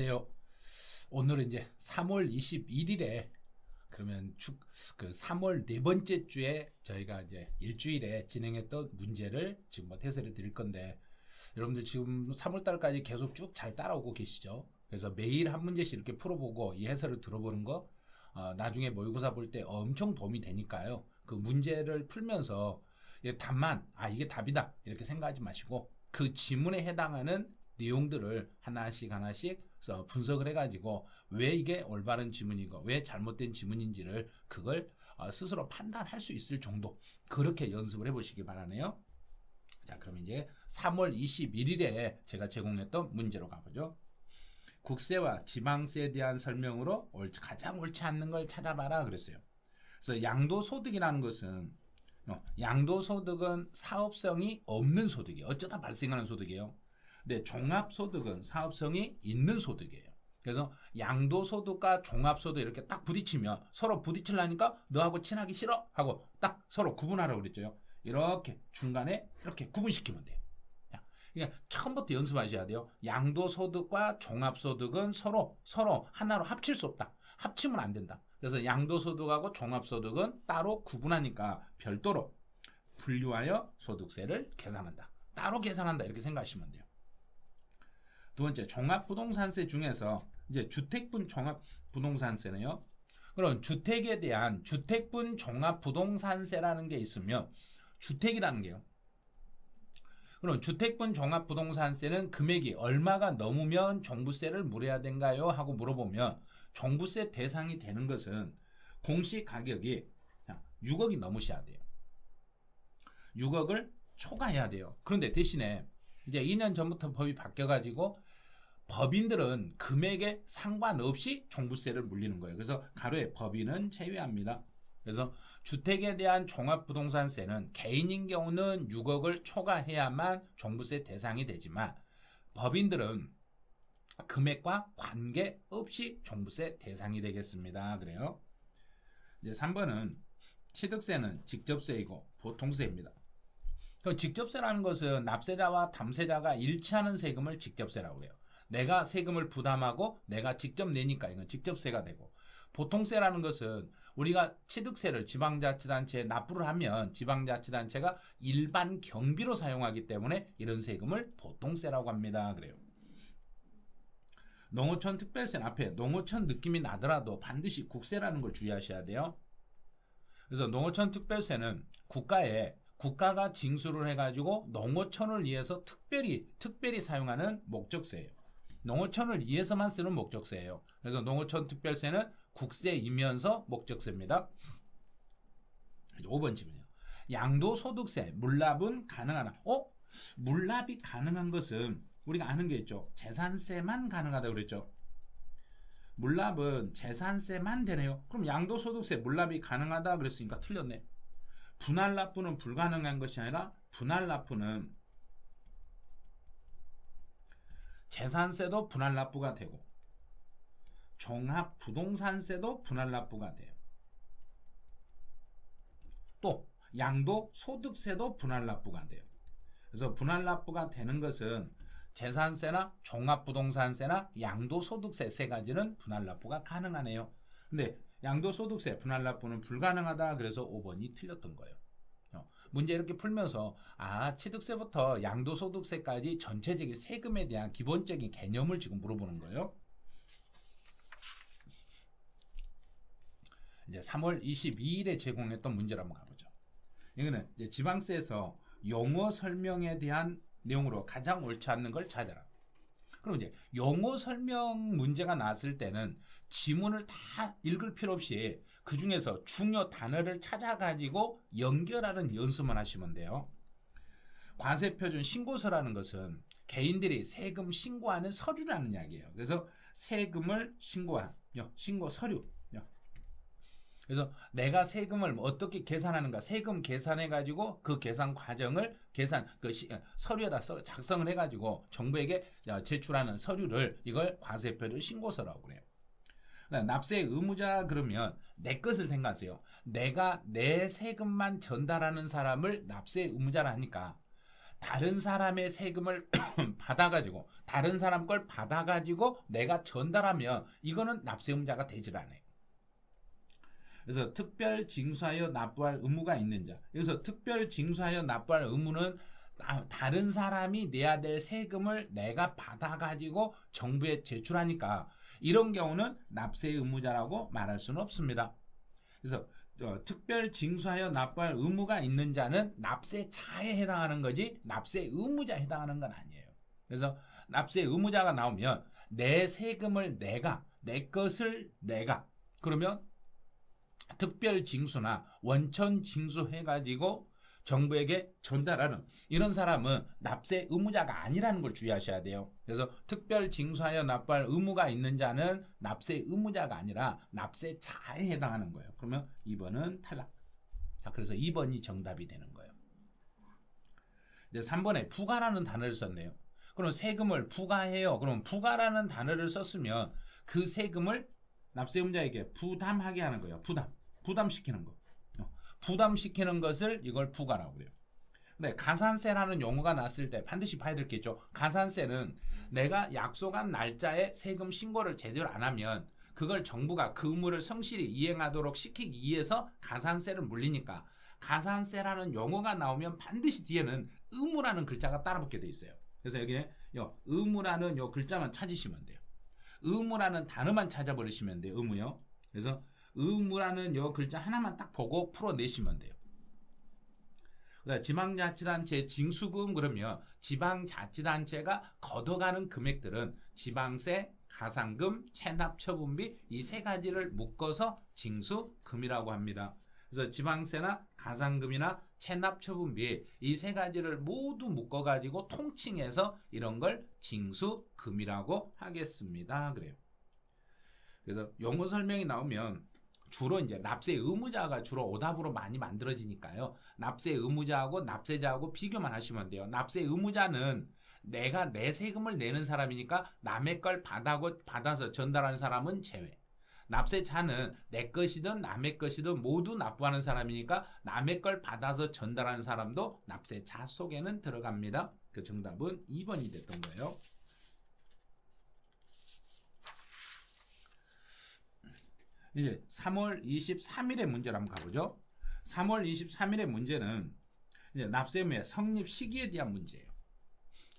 안녕하세요. 오늘은 이제 3월 21일에 그러면 축, 그 3월 네 번째 주에 저희가 이제 일주일에 진행했던 문제를 지금 뭐 해설해 드릴 건데 여러분들 지금 3월 달까지 계속 쭉 잘 따라오고 계시죠? 그래서 매일 한 문제씩 이렇게 풀어보고 이 해설을 들어보는 거 어, 나중에 모의고사 볼 때 엄청 도움이 되니까요. 그 문제를 풀면서 이 답만 아 이게 답이다 이렇게 생각하지 마시고 그 지문에 해당하는 내용들을 하나씩 하나씩 어, 분석을 해가지고 왜 이게 올바른 지문이고 왜 잘못된 지문인지를 그걸 어, 스스로 판단할 수 있을 정도 그렇게 연습을 해보시기 바라네요. 자, 그럼 이제 3월 21일에 제가 제공했던 문제로 가보죠. 국세와 지방세에 대한 설명으로 옳지, 가장 옳지 않는 걸 찾아봐라 그랬어요. 그래서 양도소득이라는 것은 어, 양도소득은 사업성이 없는 소득이에요. 어쩌다 발생하는 소득이에요. 근데 종합소득은 사업성이 있는 소득이에요. 그래서 양도소득과 종합소득 이렇게 딱 부딪히면 서로 부딪히려니까 너하고 친하기 싫어 하고 딱 서로 구분하라고 그랬죠. 이렇게 중간에 이렇게 구분시키면 돼요. 자, 그러니까 처음부터 연습하셔야 돼요. 양도소득과 종합소득은 서로 서로 하나로 합칠 수 없다. 합치면 안 된다. 그래서 양도소득하고 종합소득은 따로 구분하니까 별도로 분류하여 소득세를 계산한다. 따로 계산한다 이렇게 생각하시면 돼요. 두 번째 종합부동산세 중에서 이제 주택분 종합부동산세네요. 그럼 주택에 대한 주택분 종합부동산세라는 게 있으면 주택이라는 게요. 그럼 주택분 종합부동산세는 금액이 얼마가 넘으면 종부세를 물어야 된가요? 하고 물어보면 종부세 대상이 되는 것은 공시 가격이 6억이 넘으셔야 돼요. 6억을 초과해야 돼요. 그런데 대신에 이제 2년 전부터 법이 바뀌어가지고 법인들은 금액에 상관없이 종부세를 물리는 거예요. 그래서 가로에 법인은 제외합니다. 그래서 주택에 대한 종합부동산세는 개인인 경우는 6억을 초과해야만 종부세 대상이 되지만 법인들은 금액과 관계없이 종부세 대상이 되겠습니다. 그래요. 이제 3번은 취득세는 직접세이고 보통세입니다. 그 직접세라는 것은 납세자와 담세자가 일치하는 세금을 직접세라고 해요. 내가 세금을 부담하고 내가 직접 내니까 이건 직접세가 되고 보통세라는 것은 우리가 취득세를 지방자치단체에 납부를 하면 지방자치단체가 일반 경비로 사용하기 때문에 이런 세금을 보통세라고 합니다. 그래요. 농어촌 특별세는 앞에 농어촌 느낌이 나더라도 반드시 국세라는 걸 주의하셔야 돼요. 그래서 농어촌 특별세는 국가에 국가가 징수를 해가지고 농어촌을 위해서 특별히 특별히 사용하는 목적세예요. 농어촌을 위해서만 쓰는 목적세예요. 그래서 농어촌 특별세는 국세이면서 목적세입니다. 5번 질문이요. 양도소득세, 물납은 가능하나? 어? 물납이 가능한 것은 우리가 아는 게 있죠. 재산세만 가능하다고 그랬죠. 물납은 재산세만 되네요. 그럼 양도소득세 물납이 가능하다 그랬으니까 틀렸네. 분할납부는 불가능한 것이 아니라 분할납부는 재산세도 분할 납부가 되고 종합 부동산세도 분할 납부가 돼요. 또 양도 소득세도 분할 납부가 돼요. 그래서 분할 납부가 되는 것은 재산세나 종합부동산세나 양도소득세 세 가지는 분할 납부가 가능하네요. 근데 양도소득세 분할 납부는 불가능하다 그래서 5번이 틀렸던 거예요. 어, 문제 이렇게 풀면서 아 취득세부터 양도소득세까지 전체적인 세금에 대한 기본적인 개념을 지금 물어보는 거예요. 이제 3월 22일에 제공했던 문제를 한번 가보죠. 이거는 이제 지방세에서 용어 설명에 대한 내용으로 가장 옳지 않는 걸 찾아라. 그럼 이제 영어 설명 문제가 나왔을 때는 지문을 다 읽을 필요 없이 그 중에서 중요 단어를 찾아가지고 연결하는 연습만 하시면 돼요. 과세표준 신고서라는 것은 개인들이 세금 신고하는 서류라는 이야기예요. 그래서 세금을 신고한 신고 서류 그래서 내가 세금을 어떻게 계산하는가 세금 계산해 가지고 그 계산 과정을 계산 그 시, 서류에다 써, 작성을 해 가지고 정부에게 제출하는 서류를 이걸 과세표를 신고서라고 그래요. 납세 의무자 그러면 내 것을 생각하세요. 내가 내 세금만 전달하는 사람을 납세 의무자라 하니까 다른 사람의 세금을 받아가지고 다른 사람 걸 받아가지고 내가 전달하면 이거는 납세 의무자가 되질 않아요. 그래서 특별 징수하여 납부할 의무가 있는 자. 그래서 특별 징수하여 납부할 의무는 다- 다른 사람이 내야 될 세금을 내가 받아가지고 정부에 제출하니까 이런 경우는 납세 의무자라고 말할 수는 없습니다. 그래서 어, 특별 징수하여 납부할 의무가 있는 자는 납세자에 해당하는 거지 납세 의무자에 해당하는 건 아니에요. 그래서 납세 의무자가 나오면 내 세금을 내가 내 것을 내가 그러면 특별 징수나 원천 징수 해가지고 정부에게 전달하는 이런 사람은 납세 의무자가 아니라는 걸 주의하셔야 돼요. 그래서 특별 징수하여 납부할 의무가 있는 자는 납세 의무자가 아니라 납세자에 해당하는 거예요. 그러면 2번은 탈락. 자, 그래서 2번이 정답이 되는 거예요. 이제 3번에 부가라는 단어를 썼네요. 그럼 세금을 부과해요. 그럼 부과라는 단어를 썼으면 그 세금을 납세 의무자에게 부담하게 하는 거예요. 부담. 부담시키는 거. 어, 부담시키는 것을 이걸 부과라고 그래요. 근데 가산세라는 용어가 났을 때 반드시 봐야 될 게 있죠. 가산세는 내가 약속한 날짜에 세금 신고를 제대로 안 하면 그걸 정부가 그 의무를 성실히 이행하도록 시키기 위해서 가산세를 물리니까 가산세라는 용어가 나오면 반드시 뒤에는 의무라는 글자가 따라붙게 돼 있어요. 그래서 여기에 요 의무라는 요 글자만 찾으시면 돼요. 의무라는 단어만 찾아버리시면 돼요. 의무요. 그래서 의무라는 요 글자 하나만 딱 보고 풀어내시면 돼요. 그러니까 지방자치단체 징수금 그러면 지방자치단체가 걷어가는 금액들은 지방세, 가산금, 체납처분비 이 세 가지를 묶어서 징수금이라고 합니다. 그래서 지방세나 가산금이나 체납처분비 이 세 가지를 모두 묶어가지고 통칭해서 이런 걸 징수금이라고 하겠습니다. 그래요. 그래서 용어 설명이 나오면 주로 이제 납세 의무자가 주로 오답으로 많이 만들어지니까요. 납세 의무자하고 납세자하고 비교만 하시면 돼요. 납세 의무자는 내가 내 세금을 내는 사람이니까 남의 걸 받아고 받아서 전달하는 사람은 제외. 납세자는 내 것이든 남의 것이든 모두 납부하는 사람이니까 남의 걸 받아서 전달하는 사람도 납세자 속에는 들어갑니다. 그 정답은 2번이 됐던 거예요. 이제 3월 23일의 문제를 한번 가보죠. 3월 23일의 문제는 이제 납세의무의 성립 시기에 대한 문제예요.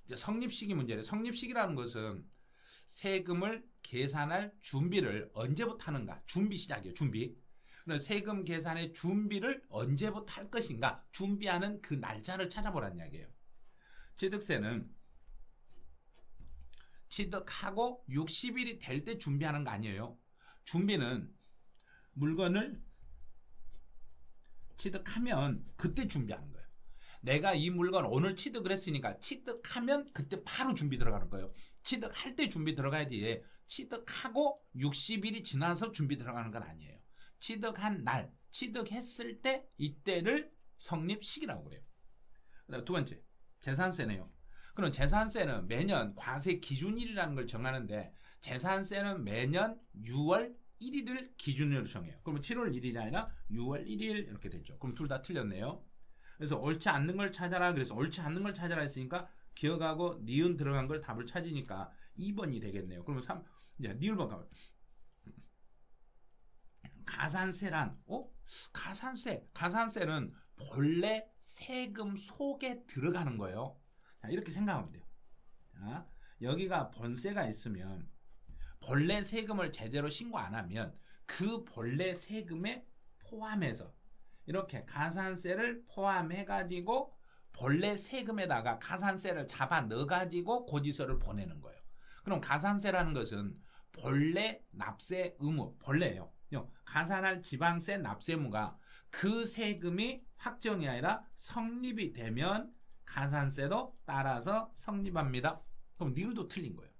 이제 성립 시기 문제예요. 성립 시기라는 것은 세금을 계산할 준비를 언제부터 하는가? 준비 시작이에요. 준비. 그래서 세금 계산의 준비를 언제부터 할 것인가? 준비하는 그 날짜를 찾아보라는 이야기예요. 취득세는 취득하고 60일이 될 때 준비하는 거 아니에요. 준비는 물건을 취득하면 그때 준비하는 거예요. 내가 이 물건 오늘 취득을 했으니까 취득하면 그때 바로 준비 들어가는 거예요. 취득할 때 준비 들어가야지 취득하고 60일이 지나서 준비 들어가는 건 아니에요. 취득한 날, 취득했을 때 이때를 성립 시기라고 그래요. 두 번째, 재산세네요. 그럼 재산세는 매년 과세 기준일이라는 걸 정하는데 재산세는 매년 6월 1일을 기준으로 정해요. 그러면 7월 1일이 아니라 6월 1일 이렇게 됐죠. 그럼 둘 다 틀렸네요. 그래서 옳지 않는 걸 찾아라. 그래서 옳지 않는 걸 찾아라 했으니까 기억하고 니은 들어간 걸 답을 찾으니까 2번이 되겠네요. 그러면 3 이제 니을 번 가면 가산세란 어? 가산세. 가산세는 본래 세금 속에 들어가는 거예요. 자, 이렇게 생각하면 돼요. 자, 여기가 본세가 있으면 본래 세금을 제대로 신고 안 하면 그 본래 세금에 포함해서 이렇게 가산세를 포함해 가지고 본래 세금에다가 가산세를 잡아 넣어 가지고 고지서를 보내는 거예요. 그럼 가산세라는 것은 본래 납세 의무, 본래예요. 가산할 지방세 납세 의무가 그 세금이 확정이 아니라 성립이 되면 가산세도 따라서 성립합니다. 그럼 니을도 틀린 거예요.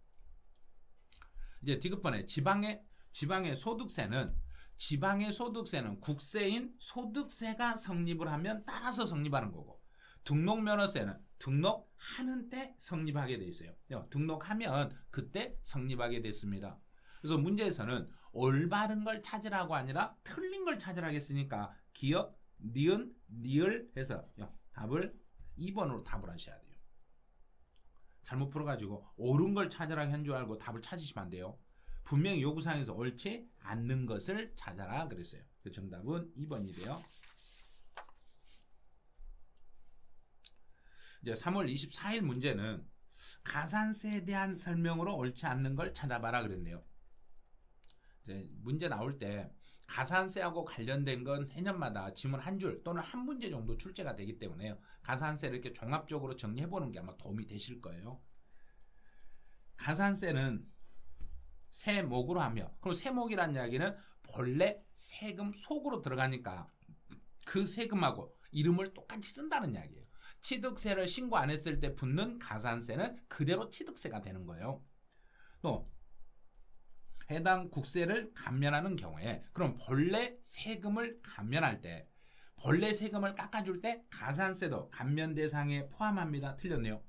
이제 디귿번에 지방의 지방의 소득세는 지방의 소득세는 국세인 소득세가 성립을 하면 따라서 성립하는 거고 등록면허세는 등록하는 때 성립하게 돼 있어요. 등록하면 그때 성립하게 됐습니다. 그래서 문제에서는 올바른 걸 찾으라고 아니라 틀린 걸 찾으라고 했으니까 기억, 니은, 니을 해서 답을 2번으로 답을 하셔야 돼요. 잘못 풀어가지고 옳은 걸 찾아라 한 줄 알고 답을 찾으시면 안 돼요. 분명히 요구사항에서 옳지 않는 것을 찾아라 그랬어요. 그 정답은 2번이래요. 이제 3월 24일 문제는 가산세에 대한 설명으로 옳지 않는 걸 찾아봐라 그랬네요. 이제 문제 나올 때 가산세하고 관련된 건 해년마다 지문 한 줄 또는 한 문제 정도 출제가 되기 때문에요. 가산세를 이렇게 종합적으로 정리해 보는 게 아마 도움이 되실 거예요. 가산세는 세목으로 하며 그럼 세목이란 이야기는 본래 세금 속으로 들어가니까 그 세금하고 이름을 똑같이 쓴다는 이야기예요. 취득세를 신고 안 했을 때 붙는 가산세는 그대로 취득세가 되는 거예요. 또 해당 국세를 감면하는 경우에 그럼 본래 세금을 감면할 때 본래 세금을 깎아줄 때 가산세도 감면 대상에 포함합니다. 틀렸네요.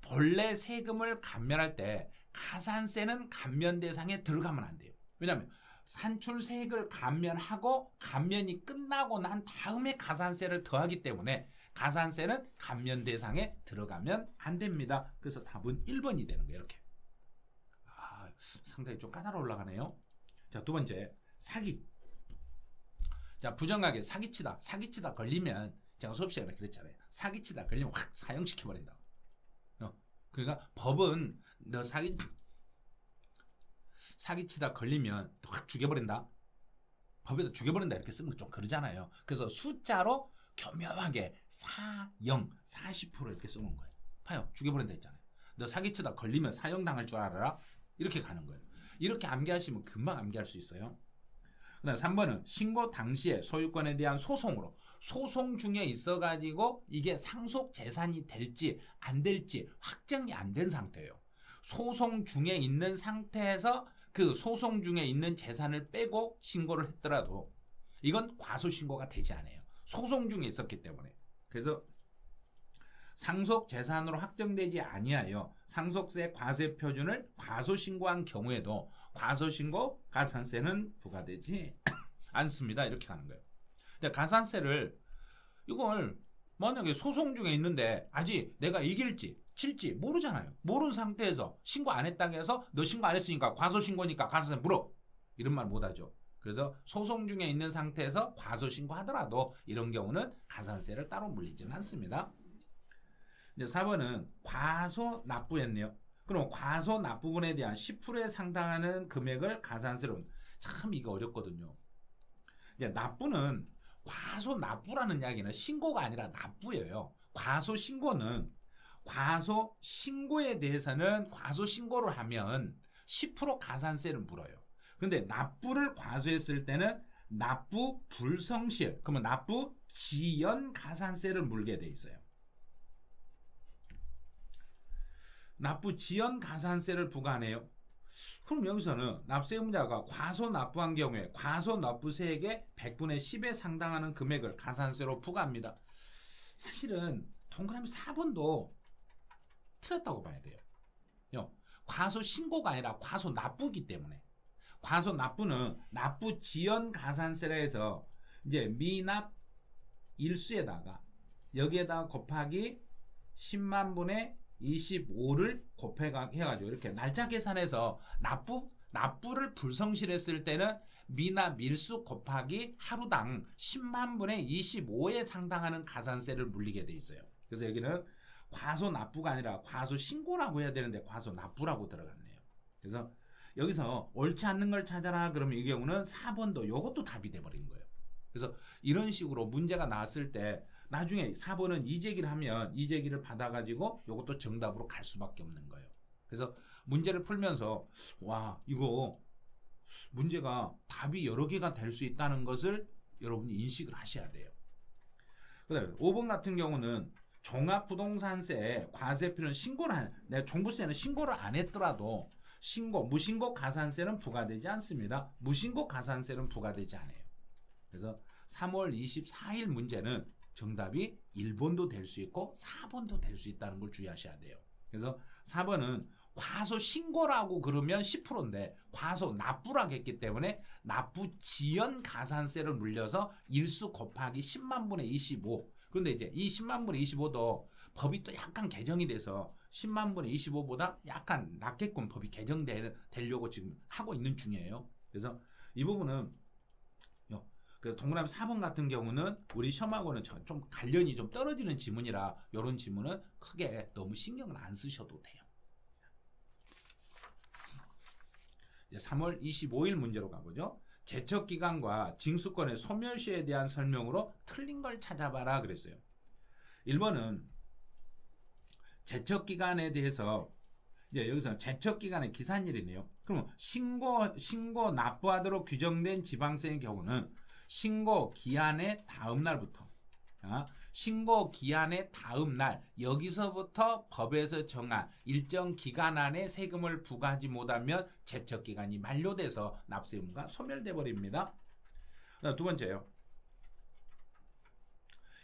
본래 세금을 감면할 때 가산세는 감면 대상에 들어가면 안 돼요. 왜냐하면 산출세액을 감면하고 감면이 끝나고 난 다음에 가산세를 더하기 때문에 가산세는 감면 대상에 들어가면 안 됩니다. 그래서 답은 1번이 되는 거예요. 이렇게. 아, 상당히 좀 까다로 올라가네요. 자, 두 번째. 사기. 자, 부정하게 사기치다. 사기치다 걸리면 제가 수업 시간에 그랬잖아요. 사기치다 걸리면 확 사형시켜 버린다. 어. 그러니까 법은 너 사기 사기치다 걸리면 확 죽여버린다. 법에다 죽여버린다 이렇게 쓰면 좀 그러잖아요. 그래서 숫자로 교묘하게 4, 0, 40% 이렇게 써놓은 거예요. 봐요. 죽여버린다 했잖아요. 너 사기치다 걸리면 사형 당할 줄 알아라? 이렇게 가는 거예요. 이렇게 암기하시면 금방 암기할 수 있어요. 그 다음 3번은 신고 당시에 소유권에 대한 소송으로 소송 중에 있어 가지고 이게 상속 재산이 될지 안 될지 확정이 안 된 상태예요. 소송 중에 있는 상태에서 그 소송 중에 있는 재산을 빼고 신고를 했더라도 이건 과소 신고가 되지 않아요. 소송 중에 있었기 때문에. 그래서 상속 재산으로 확정되지 아니하여 상속세 과세 표준을 과소 신고한 경우에도 과소 신고 가산세는 부과되지 않습니다. 이렇게 하는 거예요. 근데 가산세를 이걸 만약에 소송 중에 있는데 아직 내가 이길지 칠지 모르잖아요. 모르는 상태에서 신고 안 했다고 해서 너 신고 안 했으니까 과소 신고니까 가산세 물어. 이런 말 못 하죠. 그래서 소송 중에 있는 상태에서 과소 신고하더라도 이런 경우는 가산세를 따로 물리지는 않습니다. 이제 4번은 과소 납부했네요. 그럼 과소 납부분에 대한 10%에 상당하는 금액을 가산세로 참 이거 어렵거든요. 이제 납부는 과소 납부라는 이야기는 신고가 아니라 납부예요. 과소 신고는 과소 신고에 대해서는 과소 신고를 하면 10% 가산세를 물어요. 근데 납부를 과소했을 때는 납부 불성실, 그러면 납부 지연 가산세를 물게 돼 있어요. 납부 지연 가산세를 부과하네요. 그럼 여기서는 납세의무자가 과소 납부한 경우에 과소 납부세액의 100분의 10에 상당하는 금액을 가산세로 부과합니다. 사실은 동그라미 4번도 틀렸다고 봐야 돼요. 과소 신고가 아니라 과소 납부기 때문에 과소 납부는 납부 지연 가산세라 해서 이제 미납 일수에다가 여기에다가 곱하기 10만 분의 25를 곱해가지고 이렇게 날짜 계산해서 납부 납부를 불성실했을 때는 미나 밀수 곱하기 하루당 10만 분의 25에 상당하는 가산세를 물리게 돼 있어요. 그래서 여기는 과소 납부가 아니라 과소 신고라고 해야 되는데 과소 납부라고 들어갔네요. 그래서 여기서 옳지 않는 걸 찾아라 그러면 이 경우는 4번도 이것도 답이 돼 버린 거예요. 그래서 이런 식으로 문제가 나왔을 때 나중에 4번은 이제기를 하면 이제기를 받아가지고 이것도 정답으로 갈 수밖에 없는 거예요. 그래서 문제를 풀면서 와 이거 문제가 답이 여러 개가 될 수 있다는 것을 여러분이 인식을 하셔야 돼요. 그다음에 5번 같은 경우는 종합부동산세 과세표는 신고를 한, 내가 종부세는 신고를 안 했더라도 신고, 무신고 가산세는 부과되지 않습니다. 무신고 가산세는 부과되지 않아요. 그래서 3월 24일 문제는 정답이 1번도 될 수 있고 4번도 될 수 있다는 걸 주의하셔야 돼요. 그래서 4번은 과소 신고라고 그러면 10%인데 과소 납부라고 했기 때문에 납부 지연 가산세를 물려서 일수 곱하기 10만 분의 25. 그런데 이제 이 10만 분의 25도 법이 또 약간 개정이 돼서 10만 분의 25보다 약간 낮게끔 법이 개정되려고 지금 하고 있는 중이에요. 그래서 이 부분은 요, 그래서 동그라미 4번 같은 경우는 우리 시험하고는 저- 좀 관련이 좀 떨어지는 지문이라 이런 지문은 크게 너무 신경을 안 쓰셔도 돼요. 이제 3월 25일 문제로 가보죠. 제척 기간과 징수권의 소멸시에 대한 설명으로 틀린 걸 찾아봐라 그랬어요. 1번은 제척 기간에 대해서 이제 여기서 제척 기간의 기산일이네요. 그러면 신고 신고 납부하도록 규정된 지방세의 경우는 신고 기한의 다음 날부터 아, 신고 기한의 다음 날 여기서부터 법에서 정한 일정 기간 안에 세금을 부과하지 못하면 제척 기간이 만료돼서 납세 의무가 소멸돼 버립니다. 그다음 두 번째요.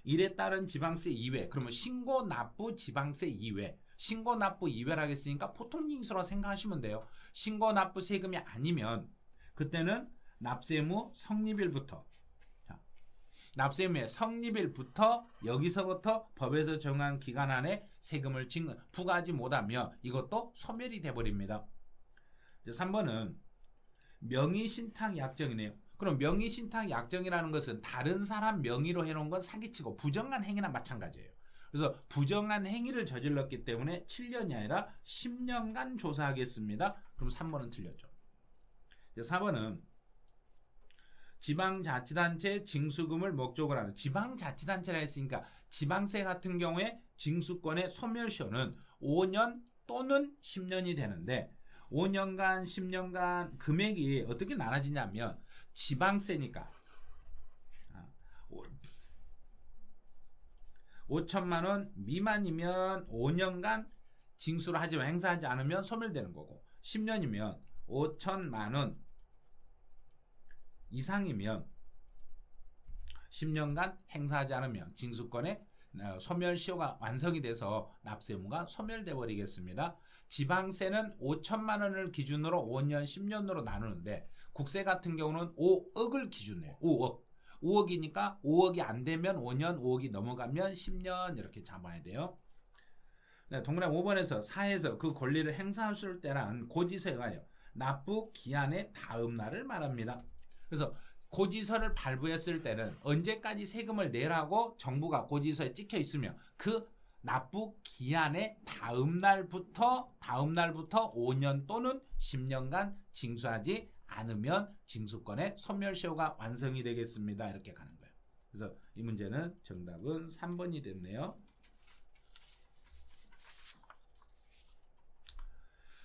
일에 따른 지방세 이외 그러면 신고 납부 지방세 이외 신고 납부 이외라 했으니까 보통 징수로 생각하시면 돼요. 신고 납부 세금이 아니면 그때는 납세 의무 성립일부터 자, 납세 의무의 성립일부터 여기서부터 법에서 정한 기간 안에 세금을 징, 부과하지 못하며 이것도 소멸이 돼 버립니다. 3번은 명의신탁 약정이네요. 그럼 명의신탁 약정이라는 것은 다른 사람 명의로 해놓은 건 사기치고 부정한 행위나 마찬가지예요. 그래서 부정한 행위를 저질렀기 때문에 7년이 아니라 10년간 조사하겠습니다. 그럼 3번은 틀렸죠. 이제 4번은 지방자치단체 징수금을 목적으로 하는 지방자치단체라 했으니까 지방세 같은 경우에 징수권의 소멸시효는 5년 또는 10년이 되는데 5년간 10년간 금액이 어떻게 나눠지냐면 지방세니까. 아, 오- 5천만 원 미만이면 5년간 징수를 하지 행사하지 않으면 소멸되는 거고 10년이면 5천만 원 이상이면 10년간 행사하지 않으면 징수권의 어, 소멸 시효가 완성이 돼서 납세 의무가 소멸돼 버리겠습니다. 지방세는 5천만 원을 기준으로 5년, 10년으로 나누는데 국세 같은 경우는 5억을 기준으로 5억. 5억이니까 5억이 안 되면 5년, 5억이 넘어가면 10년 이렇게 잡아야 돼요. 네, 동그라미 5번에서 4에서 그 권리를 행사하실 때란 고지서에 의하여 납부 기한의 다음 날을 말합니다. 그래서 고지서를 발부했을 때는 언제까지 세금을 내라고 정부가 고지서에 찍혀 있으면 그 납부 기한의 다음 날부터 다음 날부터 5년 또는 10년간 징수하지 않으면 징수권의 소멸시효가 완성이 되겠습니다. 이렇게 가는 거예요. 그래서 이 문제는 정답은 3번이 됐네요.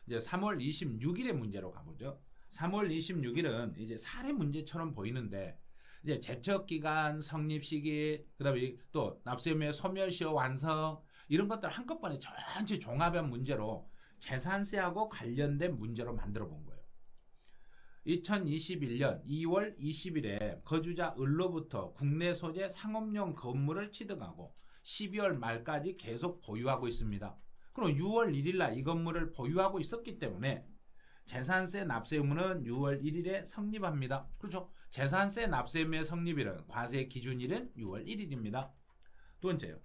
이제 3월 26일의 문제로 가보죠. 3월 26일은 이제 사례 문제처럼 보이는데 이제 제척 기간, 성립 시기, 그다음에 또 납세의무의 소멸 시효 완성 이런 것들 한꺼번에 전체 종합한 문제로 재산세하고 관련된 문제로 만들어 본 거예요. 2021년 2월 20일에 거주자 을로부터 국내 소재 상업용 건물을 취득하고 12월 말까지 계속 보유하고 있습니다. 그럼 6월 1일 날 이 건물을 보유하고 있었기 때문에 재산세 납세 의무는 6월 1일에 성립합니다. 그렇죠? 재산세 납세 의무의 성립일은 과세 기준일은 6월 1일입니다. 두 번째요.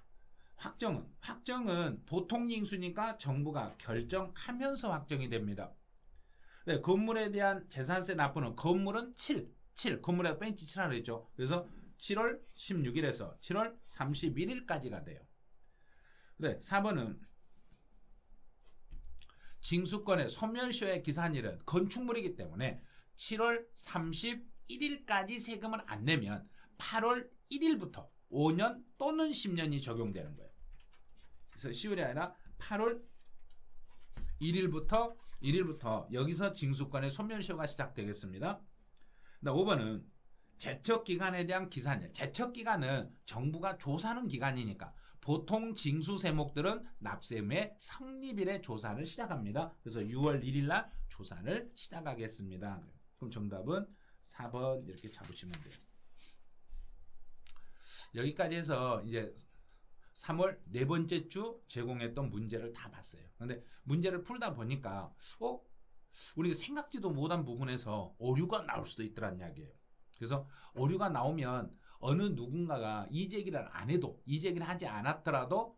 확정은 확정은 보통 징수니까 정부가 결정하면서 확정이 됩니다. 네, 건물에 대한 재산세 납부는 건물은 7, 7 건물에 벤치 7하라 했죠. 그래서 7월 16일에서 7월 31일까지가 돼요. 네, 4번은 징수권의 소멸시효의 기산일은 건축물이기 때문에 7월 31일까지 세금을 안 내면 8월 1일부터 5년 또는 10년이 적용되는 거예요. 그래서 10월이 아니라 8월 1일부터 1일부터 여기서 징수권의 소멸시효가 시작되겠습니다. 5번은 제척 기간에 대한 기산일. 제척 기간은 정부가 조사하는 기간이니까 보통 징수 세목들은 납세의 성립일에 조사를 시작합니다. 그래서 6월 1일 날 조사를 시작하겠습니다. 그럼 정답은 4번 이렇게 잡으시면 돼요. 여기까지 해서 이제 3월 네 번째 주 제공했던 문제를 다 봤어요. 근데 문제를 풀다 보니까 어 우리가 생각지도 못한 부분에서 오류가 나올 수도 있더란 이야기예요. 그래서 오류가 나오면 어느 누군가가 이 제기를 안 해도 이 제기를 하지 않았더라도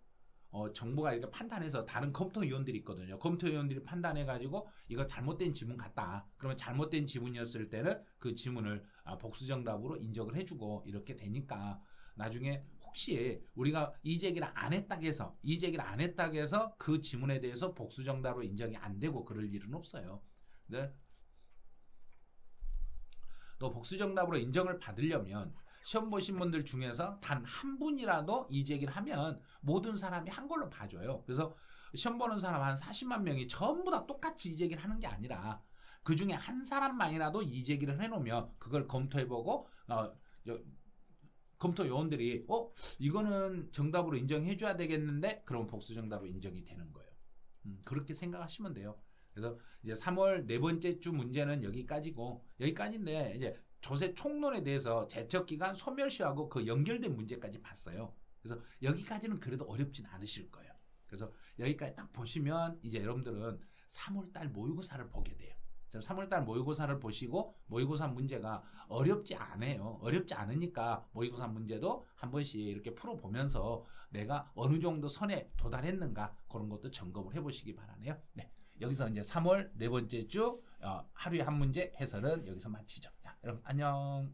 어, 정보가 이렇게 판단해서 다른 검토 위원들이 있거든요. 검토 위원들이 판단해 가지고 이거 잘못된 지문 같다. 그러면 잘못된 지문이었을 때는 그 지문을 아, 복수 정답으로 인정을 해주고 이렇게 되니까 나중에 혹시 우리가 이 제기를 안 했다고 해서 이 제기를 안 했다고 해서 그 지문에 대해서 복수 정답으로 인정이 안 되고 그럴 일은 없어요. 근데 또 복수 정답으로 인정을 받으려면 시험 보신 분들 중에서 단 한 분이라도 이 제기를 하면 모든 사람이 한 걸로 봐줘요. 그래서 시험 보는 사람 한 40만 명이 전부 다 똑같이 이 제기를 하는 게 아니라 그 중에 한 사람만이라도 이 제기를 해놓으면 그걸 검토해보고 어, 여- 검토 요원들이 어 이거는 정답으로 인정해줘야 되겠는데 그럼 복수 정답으로 인정이 되는 거예요. 음, 그렇게 생각하시면 돼요. 그래서 이제 3월 네 번째 주 문제는 여기까지고 여기까지인데 이제 조세 총론에 대해서 제척 기간 소멸시하고 그 연결된 문제까지 봤어요. 그래서 여기까지는 그래도 어렵진 않으실 거예요. 그래서 여기까지 딱 보시면 이제 여러분들은 3월 달 모의고사를 보게 돼요. 3월 달 모의고사를 보시고 모의고사 문제가 어렵지 않아요. 어렵지 않으니까 모의고사 문제도 한 번씩 이렇게 풀어보면서 내가 어느 정도 선에 도달했는가 그런 것도 점검을 해보시기 바라네요. 네. 여기서 이제 3월 네 번째 주 어, 하루에 한 문제 해설은 여기서 마치죠. 자, 여러분 안녕.